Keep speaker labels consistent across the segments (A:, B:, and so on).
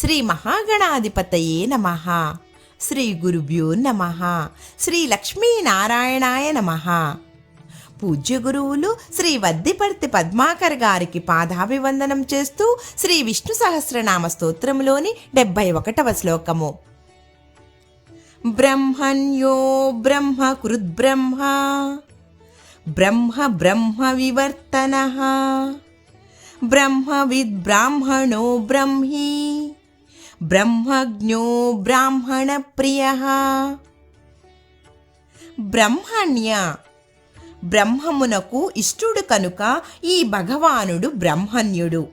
A: శ్రీ మహాగణాధిపతయే నమ. శ్రీ గురుభ్యో నమ. శ్రీ లక్ష్మీనారాయణాయ నమ. పూజ్య గురువులు శ్రీ వద్దిపర్తి పద్మాకర్ గారికి పాదాభివందనం చేస్తూ శ్రీ విష్ణు సహస్రనామ స్తోత్రములోని డెబ్బై ఒకటవ శ్లోకము. బ్రహ్మణ్యో బ్రహ్మ కృద్బ్రహ్మ. బ్రహ్మ బ్రహ్మ వివర్తన. బ్రహ్మవిద్ బ్రాహ్మణో బ్రహ్మీ. బ్రహ్మజ్ఞో బ్రాహ్మణ ప్రియ. బ్రహ్మణ్య బ్రహ్మమునకు ఇష్టుడు కనుక ఈ భగవానుడు బ్రహ్మణ్యుడు.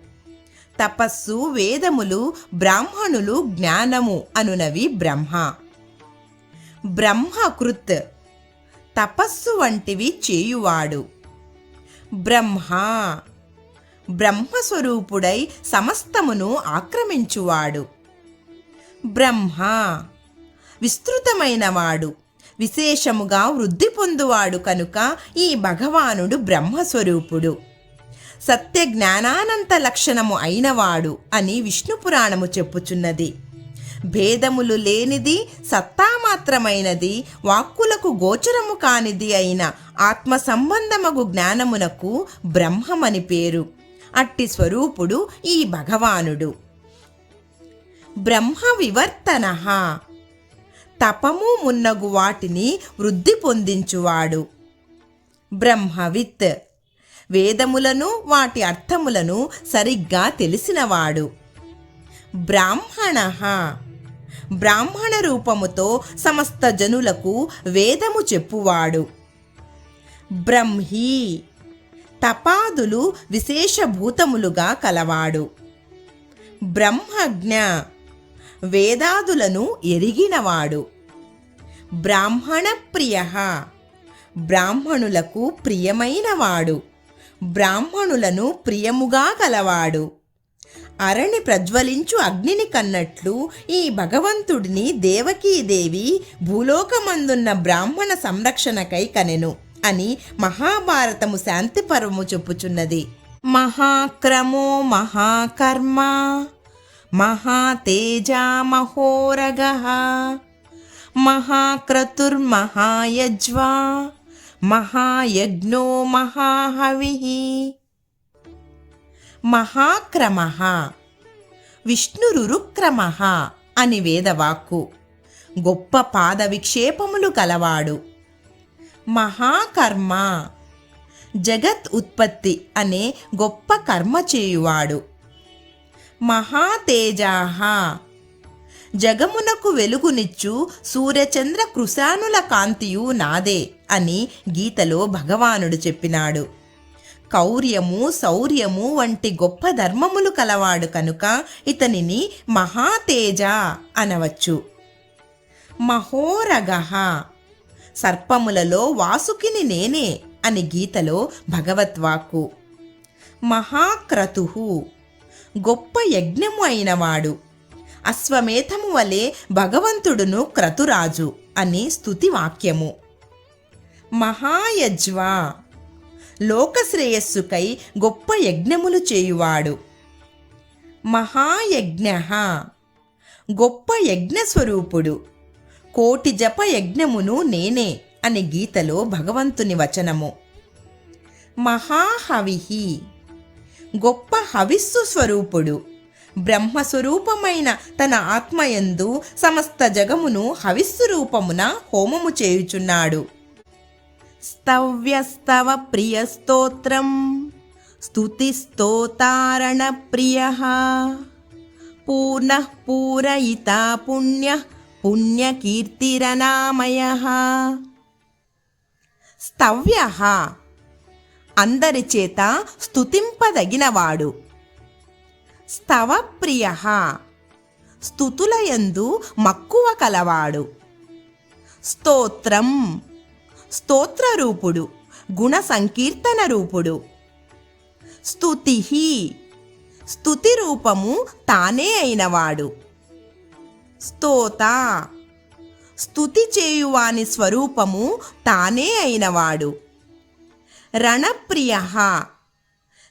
A: తపస్సు వేదములు బ్రాహ్మణులు జ్ఞానము అనునవి బ్రహ్మ. బ్రహ్మకృత్ తపస్సు వంటివి చేయువాడు. బ్రహ్మ బ్రహ్మస్వరూపుడై సమస్తమును ఆక్రమించువాడు. బ్రహ్మ. విస్తృతమైనవాడు. విశేషముగా వృద్ధి పొందువాడు కనుక ఈ భగవానుడు బ్రహ్మస్వరూపుడు. సత్య జ్ఞానానంత లక్షణము అయినవాడు అని విష్ణు పురాణము చెప్పుచున్నది. భేదములు లేనిది సత్తామాత్రమైనది వాక్కులకు గోచరము కానిది అయిన ఆత్మ సంబంధమగు జ్ఞానమునకు బ్రహ్మమని పేరు. అట్టి స్వరూపుడు ఈ భగవానుడు. బ్రహ్మ వివర్తన. తపము మున్నగు వాటిని వృద్ధి పొందించువాడు. బ్రహ్మవిత్. వేదములను వాటి అర్థములను సరిగ్గా తెలిసినవాడు. బ్రాహ్మణ. బ్రాహ్మణ రూపముతో సమస్త జనులకు వేదము చెప్పువాడు. బ్రహ్మీ. తపాదులు విశేషభూతములుగా కలవాడు. బ్రహ్మజ్ఞ. వేదాదులను ఎరిగినవాడు. బ్రాహ్మణ ప్రియ. బ్రాహ్మణులకు ప్రియమైనవాడు. బ్రాహ్మణులను ప్రియముగా కలవాడు అరణి ప్రజ్వలించు అగ్నిని కన్నట్లు ఈ భగవంతుడిని దేవకీదేవి భూలోకమందున్న బ్రాహ్మణ సంరక్షణకై కనెను అని మహాభారతము శాంతిపర్వము చెప్పుచున్నది. మహాక్రమో మహాకర్మ. మహాతేజా మహోరగ మహాక్రతుర్మహాయజ్వా మహాయజ్ఞో మహాహవి మహాక్రమ విష్ణురురుక్రమ అని వేదవాక్కు. గొప్ప పాద విక్షేపములు కలవాడు. మహాకర్మ జగత్ ఉత్పత్తి అనే గొప్ప కర్మ చేయువాడు. మహాతేజాహ. జగమునకు వెలుగునిచ్చు సూర్యచంద్ర కృశానుల కాంతియు నాదే అని గీతలో భగవానుడు చెప్పినాడు. కౌర్యము శౌర్యము వంటి గొప్ప ధర్మములు కలవాడు కనుక ఇతనిని మహాతేజ అనవచ్చు. మహోరగహ. సర్పములలో వాసుకిని నేనే అని గీతలో భగవత్వాకు మహాక్రతు గొప్ప యజ్ఞము అయినవాడు. అశ్వమేధము వలె భగవంతుడును క్రతురాజు అని స్తుతి వాక్యము మహాయజ్వా. లోకశ్రేయస్సుకై గొప్ప యజ్ఞములు చేయువాడు. మహాయజ్ఞ. గొప్ప యజ్ఞస్వరూపుడు. కోటి జప యజ్ఞమును నేనే అని గీతలో భగవంతుని వచనము. మహాహవిహి. గొప్ప హవిస్సు స్వరూపుడు. బ్రహ్మస్వరూపమైన తన ఆత్మయందు సమస్త జగమును హవిస్సు రూపమున హోమము చేయుచున్నాడు. స్తవ్యస్తవ ప్రియస్తోత్రం స్తుతిస్తోతారణ ప్రియ. పూర్ణ పూరయిత పుణ్య పుణ్యకీర్తిరనామయ స్తవ్య అందరి చేత స్తుతింపదగినవాడు. స్తవప్రియ స్తుతులయందు మక్కువ కలవాడు. స్తోత్రం. స్తోత్రరూపుడు. గుణ సంకీర్తన రూపుడు స్తుతి. స్తుతి రూపము తానే అయినవాడు. స్తోత. స్తుతి చేయువాని స్వరూపము తానే అయినవాడు. రణప్రియ.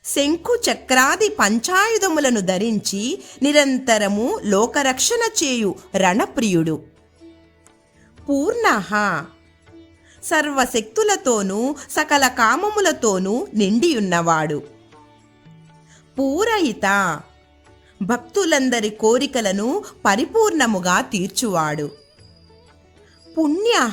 A: శంకు చక్రాది పంచాయుధములను ధరించి నిరంతరము లోకరక్షణ చేయు రణప్రియుడు. పూర్ణ. సర్వశక్తులతోనూ సకల కామములతోనూ నిండియున్నవాడు. పూరయిత. భక్తులందరి కోరికలను పరిపూర్ణముగా తీర్చువాడు. పుణ్య.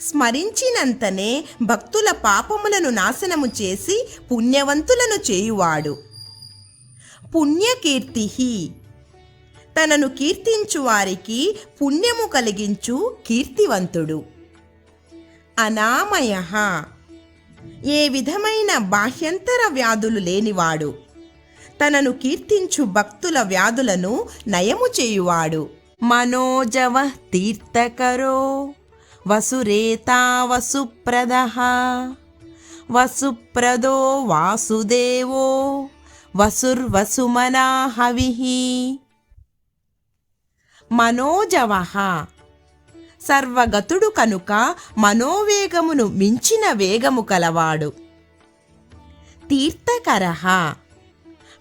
A: స్మరించినంతనే భక్తుల పాపములను నాశనము చేసి పుణ్యవంతులను చేయువాడు. పుణ్యకీర్తి తనను కీర్తించు వారికి పుణ్యము కలిగించు కీర్తివంతుడు. అనామయ. ఏ విధమైన బాహ్యంతర వ్యాధులు లేనివాడు. తనను కీర్తించు భక్తుల వ్యాధులను నయము చేయువాడు. మనోజవ తీర్థకరో. వసురేతా వసుప్రద. వసుప్రదో వాసుదేవో వసుర్వసుమనా హవిః. మనోజవ. సర్వగతుడు కనుక మనోవేగమును మించిన వేగము కలవాడు. తీర్థకరః.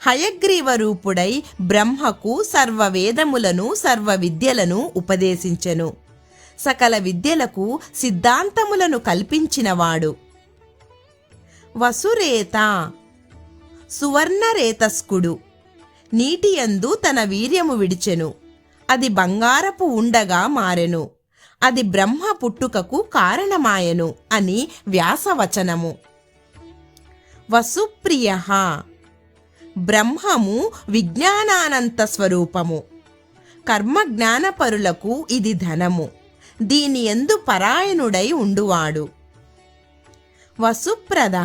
A: హయగ్రీవరూపుడై బ్రహ్మకు సర్వ వేదములను సర్వ విద్యలను ఉపదేశించెను. సకల విద్యలకు సిద్ధాంతములను కల్పించినవాడు. వసురేత సువర్ణరేతస్కుడు. నీటియందు తన వీర్యము విడిచెను. అది బంగారపు ఉండగా మారెను. అది బ్రహ్మ పుట్టుకకు కారణమాయెను అని వ్యాసవచనము. వసుప్రియ బ్రహ్మము విజ్ఞానానంత స్వరూపము. కర్మ జ్ఞానపరులకు ఇది ధనము. దీని ఎందు పరాయణుడై ఉండువాడు. వసుప్రద.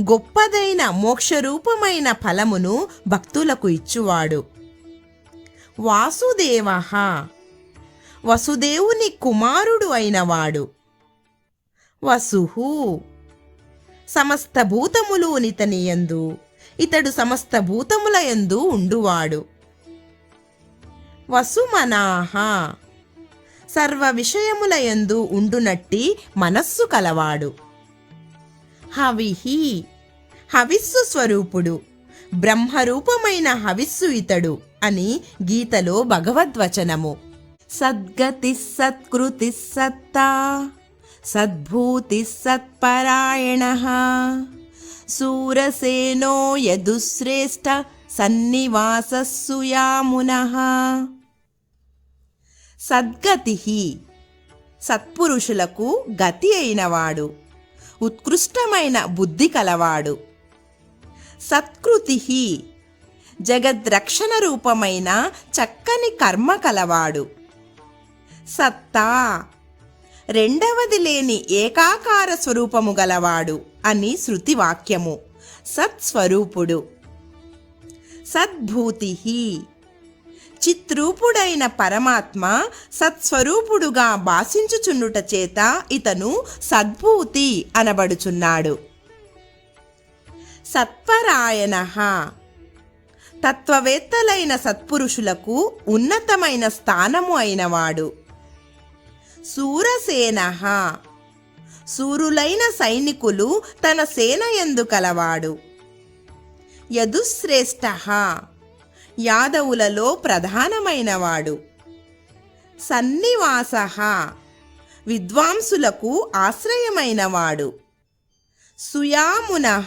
A: గొప్పదైన మోక్షరూపమైన ఫలమును భక్తులకు ఇచ్చువాడు. వాసుదేవ. వసుదేవుని కుమారుడు అయినవాడు. వసుహు సమస్త భూతములు నితని యందు ఇతడు సమస్త భూతముల యందు ఉండువాడు. వసుమనాహ సర్వ విషయములయందు ఉండునట్టి మనస్సు కలవాడు. హవిహి హవిస్సు స్వరూపుడు బ్రహ్మరూపమైన హవిస్సు ఇతడు అని గీతలో భగవద్వచనము. సద్గతి సత్కృతి సత్తా సద్భూతి సత్పరాయణ సూరసేనో యదుశ్రేష్ట సన్నివాసస్సుయామున సద్గతి సత్పురుషులకు గతి అయినవాడు. ఉత్కృష్టమైన బుద్ధి కలవాడు. సత్కృతి జగద్రక్షణ రూపమైన చక్కని కర్మ కలవాడు. సత్తా. రెండవది లేని ఏకాకార స్వరూపము గలవాడు అని శృతి వాక్యము సత్స్వరూపుడు. సద్భూతి చిత్రూపుడైన పరమాత్మ సత్స్వరూపుడుగా భాషించుచున్నుట చేత ఇతను సద్భూతి అనబడుచున్నాడు. సత్పరాయణ. తత్వవేత్తలైన సత్పురుషులకు ఉన్నతమైన స్థానము అయినవాడు. సూరసేన. సూరులైన సైనికులు తన సేన ఎందు కలవాడు. యదుశ్రేష్ఠ. యాదవులలో ప్రధానమైనవాడు. సన్నివాస విద్వాంసులకు ఆశ్రయమైనవాడు. సుయామున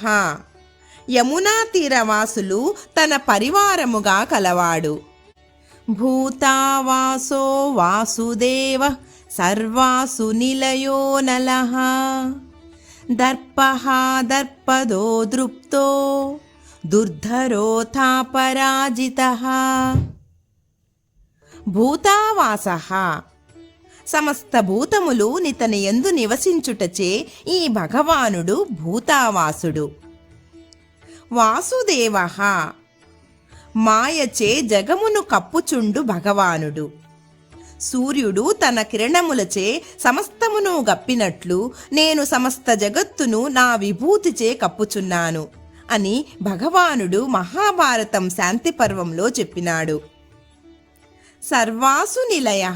A: యమునా తీరవాసులు తన పరివారముగా కలవాడు. భూతావాసో వాసుదేవ సర్వాసు నిలయో నలః. దర్పః దర్పదో దృప్తో. దుర్ధరోథాపరాజితః భూతావాసః. సమస్త భూతములు నితని ఎందు నివసించుటచే ఈ భగవానుడు భూతావాసుడు. వాసుదేవ. మాయచే జగమును కప్పుచుండు భగవానుడు. సూర్యుడు తన కిరణములచే సమస్తమును గప్పినట్లు నేను సమస్త జగత్తును నా విభూతిచే కప్పుచున్నాను. అని భగవానుడు మహాభారతం శాంతి పర్వంలో చెప్పినాడు. సర్వాసు నిలయ.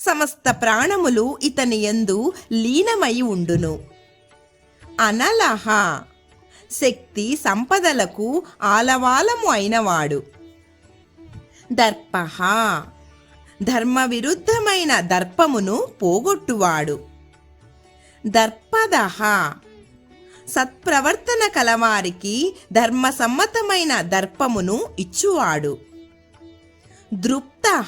A: సమస్త ప్రాణములు ఇతని ఎందు లీనమై ఉండును. అనలహ శక్తి సంపదలకు ఆలవాలము అయినవాడు. దర్పహ ధర్మ విరుద్ధమైన దర్పమును పోగొట్టువాడు. దర్పదహ సత్ప్రవర్తన కలవారికి ధర్మసమ్మతమైన దర్పమును ఇచ్చువాడు. దృప్త.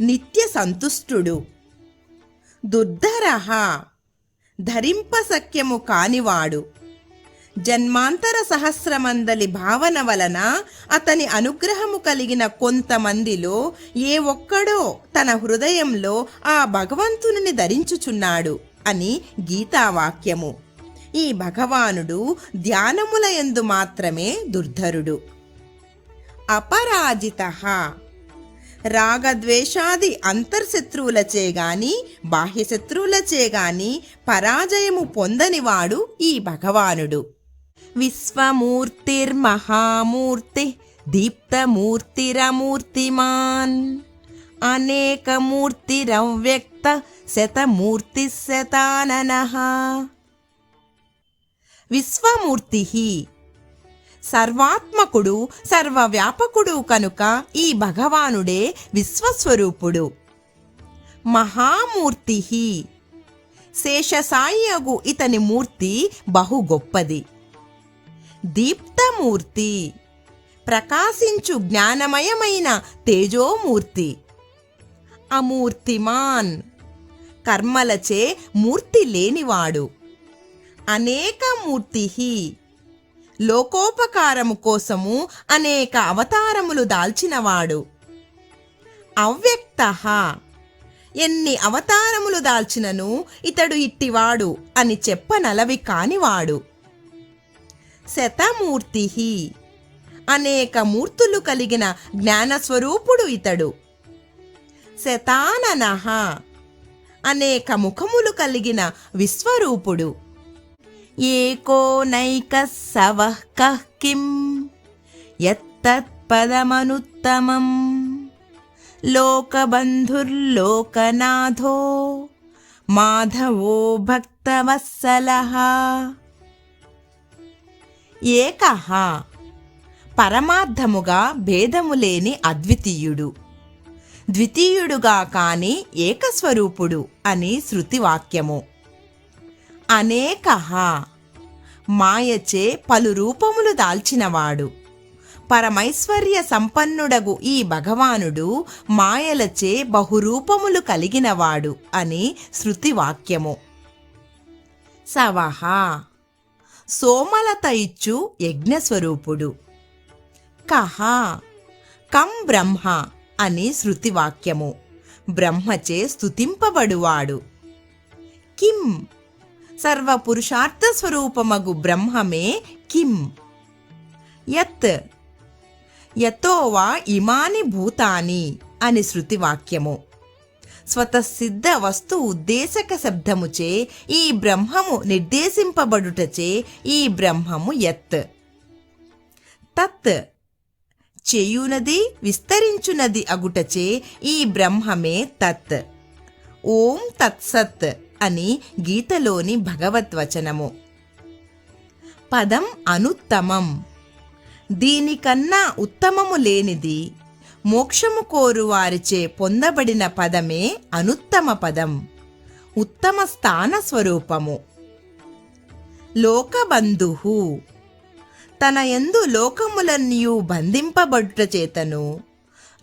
A: నిత్య సంతుష్టుడు. దుర్ధరహ ధరింపసఖ్యము కానివాడు. జన్మాంతర సహస్రమందలి భావన వలన అతని అనుగ్రహము కలిగిన కొంతమందిలో ఏ ఒక్కడో తన హృదయంలో ఆ భగవంతుని ధరించుచున్నాడు అని గీతావాక్యము. ఈ భగవానుడు ధ్యానముల యందు మాత్రమే దుర్ధరుడు. అపరాజిత. రాగద్వేషాది అంతర్శత్రువులచే గాని బాహ్యశత్రువులచే గాని పరాజయము పొందనివాడు ఈ భగవానుడు. విశ్వమూర్తిర్మహామూర్తి దీప్తమూర్తిరమూర్తిమాన్ అనేకమూర్తిరవ్యక్త శతమూర్తి శతాననః విశ్వమూర్తి. సర్వాత్మకుడు సర్వవ్యాపకుడు కనుక ఈ భగవానుడే విశ్వస్వరూపుడు. మహామూర్తి. శేషసాయియగు ఇతని మూర్తి బహు గొప్పది. దీప్తమూర్తి. ప్రకాశించు జ్ఞానమయమైన తేజోమూర్తి. అమూర్తిమాన్. కర్మలచే మూర్తి లేనివాడు. అనేక మూర్తి లోకోపకారము కోసము అనేక అవతారములు దాల్చినవాడు. అవ్యక్త. ఎన్ని అవతారములు దాల్చినను ఇతడు ఇట్టివాడు అని చెప్పనలవి కానివాడు. శతమూర్తి అనేక మూర్తులు కలిగిన జ్ఞానస్వరూపుడు ఇతడు. శతానన. అనేక ముఖములు కలిగిన విశ్వరూపుడు. ఏకో నైక సవః కః కిం? యత్తత్పదమనుత్తమం. లోకబంధుర్లోకనాథో మాధవో భక్తవత్సలః. ఏకః పరమార్థముగా భేదము లేని అద్వితీయుడు. ద్వితీయుడుగా కాని ఏకస్వరూపుడు అని శృతివాక్యము. అనేక. మాయచే పలు రూపములు దాల్చినవాడు. పరమైశ్వర్య సంపన్నుడగు ఈ భగవానుడు మాయలచే బహురూపములు కలిగినవాడు అని శృతివాక్యము. సవహ. సోమలత ఇచ్చు యజ్ఞస్వరూపుడు. కహ కం బ్రహ్మ అని శృతివాక్యము. బ్రహ్మచే స్తుతింపబడువాడు. కిం సర్వపురుషార్థస్వరూపమగు బ్రహ్మమే కిం. యత్. యతోవా ఇమాని భూతాని అని శృతివాక్యము. స్వతసిద్ధ వస్తు ఉద్దేశక శబ్దముచే ఈ బ్రహ్మము నిర్దేశింపబడుటచే ఈ బ్రహ్మము యత్. తత్. చేయునది విస్తరించునది అగుటచే ఈ బ్రహ్మమే తత్. ఓం తత్సత్. అని గీతలోని భగవద్వచనము. పదం అనుత్తమం. దీనికన్నా ఉత్తమము లేనిది మోక్షము కోరు వారిచే పొందబడిన పదమే అనుత్తమ పదం. ఉత్తమ స్థాన స్వరూపము. లోకబంధు తన ఎందు లోకములన్నయు బంధింపబడుట చేతను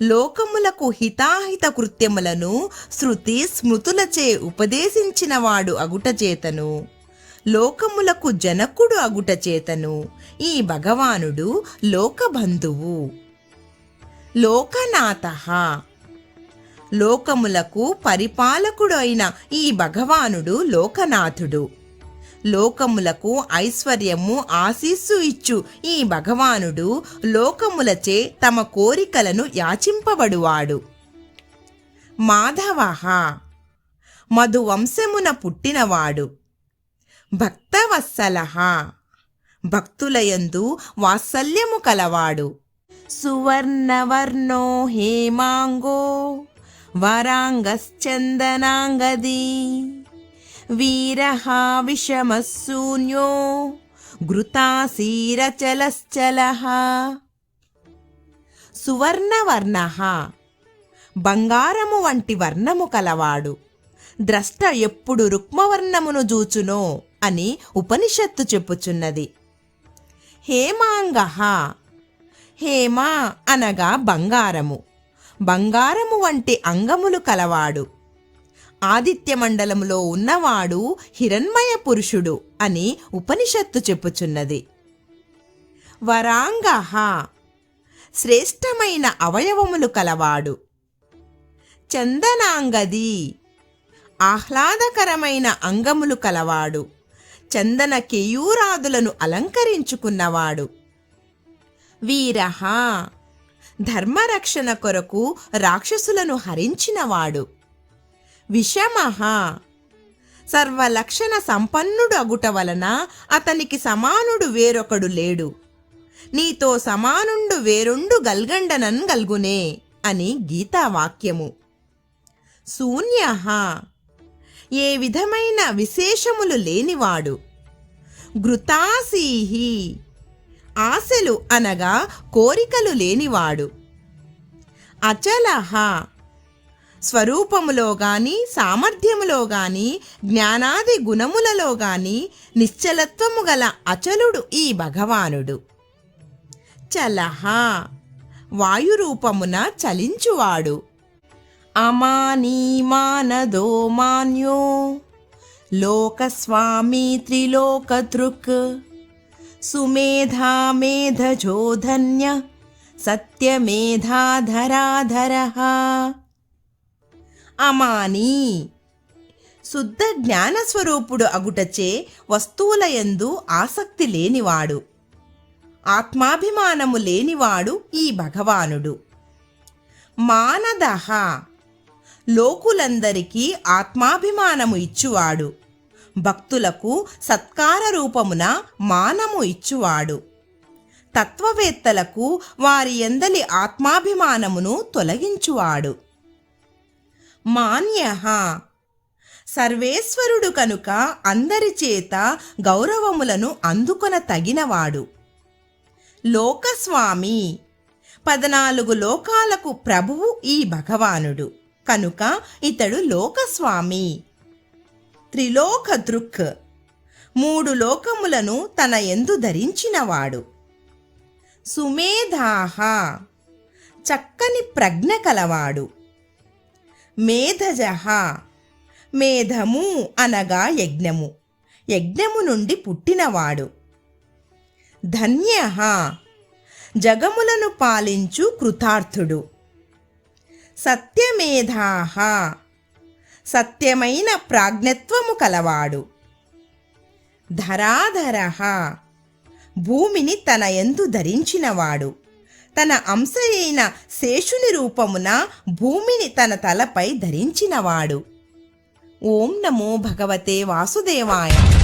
A: లోకములకు హితాహిత కృత్యములను శృతి స్మృతులచే ఉపదేశించినవాడు అగుటచేతను లోకములకు జనకుడు అగుట చేతను. ఈ భగవానుడు లోకబంధువు. లోకనాథ. లోకములకు పరిపాలకుడు అయిన ఈ భగవానుడు లోకనాథుడు. లోకములకు ఐశ్వర్యము ఆశీస్సు ఇచ్చు. ఈ భగవానుడు లోకములచే తమ కోరికలను యాచింపబడువాడు. మాధవహ మధువంశమున పుట్టినవాడు. భక్తవత్సలహ భక్తులయందు వాత్సల్యము కలవాడు. సువర్ణవర్ణో హేమాంగో వరాంగశ్చందనాంగది. వీరః విషమశూన్యో ఘృతాసీరచలశ్చలః సువర్ణవర్ణ. బంగారము వంటి వర్ణము కలవాడు. ద్రష్ట ఎప్పుడు రుక్మవర్ణమును జూచునో అని ఉపనిషత్తు చెప్పుచున్నది. హేమాంగ. హేమ అనగా బంగారము. బంగారము వంటి అంగములు కలవాడు. ఆదిత్య మండలంలో ఉన్నవాడు హిరణ్మయ పురుషుడు అని ఉపనిషత్తు చెప్పుచున్నది. వరాంగ శ్రేష్టమైన అవయవములు కలవాడు. చందనాంగది ఆహ్లాదకరమైన అంగములు కలవాడు. చందన కేయూరాదులను అలంకరించుకున్నవాడు. వీరహ ధర్మరక్షణ కొరకు రాక్షసులను హరించినవాడు. విషమః సర్వలక్షణ సంపన్నుడు అగుట వలన అతనికి సమానుడు వేరొకడు లేడు. నీతో సమానుండు వేరుండు గల్గండనన్ గల్గునే అని గీతావాక్యము. శూన్య ఏ విధమైన విశేషములు లేనివాడు. ఘృతాసీహి. ఆశలు అనగా కోరికలు లేనివాడు. అచలహ. స్వరూపములో గాని సామర్థ్యములో గాని జ్ఞానాది గుణములలో గాని నిశ్చలత్వము గల అచలుడు ఈ భగవానుడు. చలహ వాయురూపమున చలించువాడు. అమానీమానదో మాన్యో లోకస్వామి త్రిలోకదృక్ సుమేధా మేధజోధన్య సత్యమేధాధరాధర. అమాని. శుద్ధ జ్ఞానస్వరూపుడు అగుటచే వస్తువులయందు ఆసక్తి లేనివాడు. ఆత్మాభిమానము లేనివాడు ఈ భగవానుడు. మానదహ. లోకులందరికీ ఆత్మాభిమానము ఇచ్చువాడు. భక్తులకు సత్కార రూపమున మానము ఇచ్చువాడు. తత్వవేత్తలకు వారి ఎందలి ఆత్మాభిమానమును తొలగించువాడు. మాన్య. సర్వేశ్వరుడు కనుక అందరి చేత గౌరవములను అందుకొన తగినవాడు. లోకస్వామి. పద్నాలుగు లోకాలకు ప్రభువు ఈ భగవానుడు. కనుక ఇతడు లోకస్వామి. త్రిలోక దృక్. మూడు లోకములను తన ఎందు ధరించినవాడు. సుమేధాహ చక్కని ప్రజ్ఞ కలవాడు. మేధజహ. మేధము అనగా యజ్ఞము. యజ్ఞము నుండి పుట్టినవాడు. ధన్య. జగములను పాలించు కృతార్థుడు. సత్యమేధాహ సత్యమైన ప్రాజ్ఞత్వము కలవాడు. ధరాధర. భూమిని తన ఎందు ధరించినవాడు. తన అంశ అయిన శేషుని రూపమున భూమిని తన తలపై ధరించినవాడు. ఓం నమో భగవతే వాసుదేవాయ.